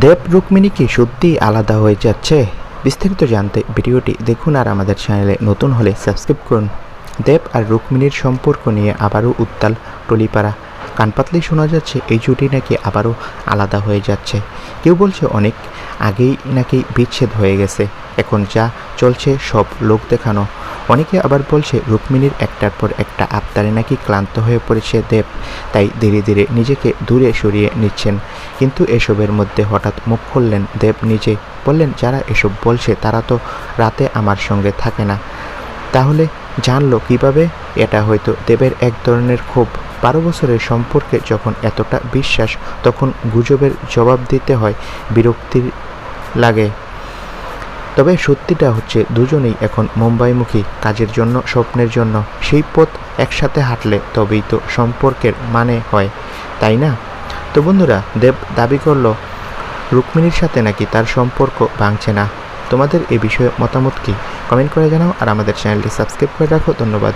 দেব রুক্মিণী কি সত্যিই আলাদা হয়ে যাচ্ছে? বিস্তারিত জানতে ভিডিওটি দেখুন আর আমাদের চ্যানেলে নতুন হলে সাবস্ক্রাইব করুন। দেব আর রুক্মিণীর সম্পর্ক নিয়ে আবারও উত্তাল টলিপাড়া কানপাতলেই শোনা যাচ্ছে, এই জুটি নাকি আবারও আলাদা হয়ে যাচ্ছে। কেউ বলছে, অনেক আগেই নাকি বিচ্ছেদ হয়ে গেছে। এখন যা চলছে সব লোক দেখানো। অনেকে আবার বলছে, রুক্মিণীর একটার পর একটা আবতারে নাকি ক্লান্ত হয়ে পড়েছে দেব, তাই ধীরে ধীরে নিজেকে দূরে সরিয়ে নিচ্ছেন। কিন্তু এসবের মধ্যে হঠাৎ মুখ খুললেন দেব নিজে। বললেন, যারা এসব বলছে, তারা তো রাতে আমার সঙ্গে থাকে না। তাহলে জানলো কীভাবে এটা হয়তো দেবের এক ধরনের ক্ষোভ। বারো বছরের সম্পর্কে যখন এতটা বিশ্বাস, তখন গুজবের জবাব দিতে হয় বিরক্তির লাগে। তবে সত্যিটা হচ্ছে দুজনেই এখন মুম্বাইমুখী, কাজের জন্য, স্বপ্নের জন্য। সেই পথ একসাথে হাঁটলে তবেই তো সম্পর্কের মানে হয়, তাই না? তো বন্ধুরা, দেব দাবি করল, রুক্মিণীর সাথে নাকি তার সম্পর্ক ভাঙছে না? তোমাদের এ বিষয়ে মতামত কি? কমেন্ট করে জানাও আর আমাদের চ্যানেলটি সাবস্ক্রাইব করে রাখো। ধন্যবাদ।